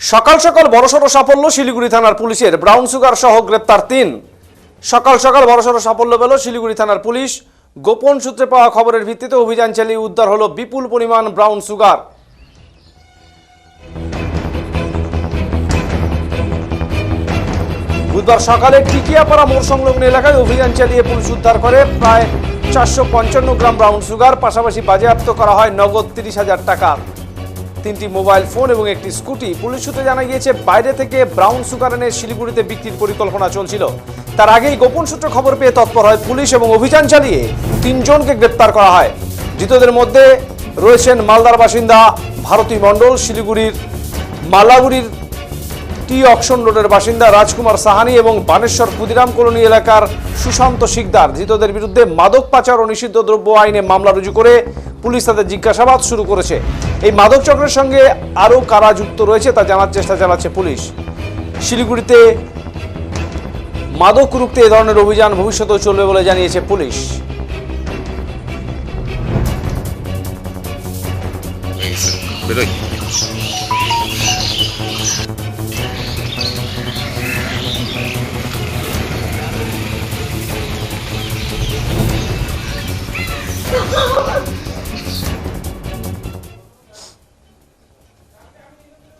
সকাল সকাল বড়সড় সাফল্য শিলিগুড়ি থানার পুলিশের। ব্রাউন সুগার সহ গ্রেপ্তার তিন। সকাল সকাল বড় বড়সড় সাফল্য পেল শিলিগুড়ি থানার পুলিশ। গোপন সূত্রে পাওয়া খবরের ভিত্তিতে অভিযান চালিয়ে উদ্ধার হলো বিপুল পরিমাণ ব্রাউন সুগার। বুধবার সকালে টিকিয়াপাড়া মোড় সংলগ্ন এলাকায় অভিযান চালিয়ে পুলিশ উদ্ধার করে প্রায় চারশো পঞ্চান্ন গ্রাম ব্রাউন সুগার। পাশাপাশি বাজেয়াপ্ত করা হয় নগদ তিরিশ হাজার টাকা। তিনটি মোবাইল ফোন এবং একটি স্কুটি। পুলিশ সূত্রে জানা গিয়েছে, বাইরে থেকে ব্রাউন সুগার এনে শিলিগুড়িতে বিক্রির পরিকল্পনা চলছিল। তার আগেই গোপন সূত্রে খবর পেয়ে তৎপর হয় পুলিশ এবং অভিযান চালিয়ে তিনজনকে গ্রেপ্তার করা হয়। ধৃতদের মধ্যে রয়েছেন মালদার বাসিন্দা ভারতী মণ্ডল, শিলিগুড়ির মালাগুড়ির টি অকশন রোডের বাসিন্দা রাজকুমার সাহানি এবং বানেশ্বর ক্ষুদিরাম কলোনি এলাকার সুশান্ত শিকদার। ধৃতদের বিরুদ্ধে মাদক পাচার ও নিষিদ্ধ দ্রব্য আইনে মামলা রুজু করে পুলিশ তাদের জিজ্ঞাসাবাদ শুরু করেছে। এই মাদক চক্রের সঙ্গে আরও কারা যুক্ত রয়েছে তা জানার চেষ্টা চালাচ্ছে পুলিশ। শিলিগুড়িতে মাদক রুখতে এ ধরনের অভিযান ভবিষ্যতেও চলবে বলে জানিয়েছে পুলিশ। Thank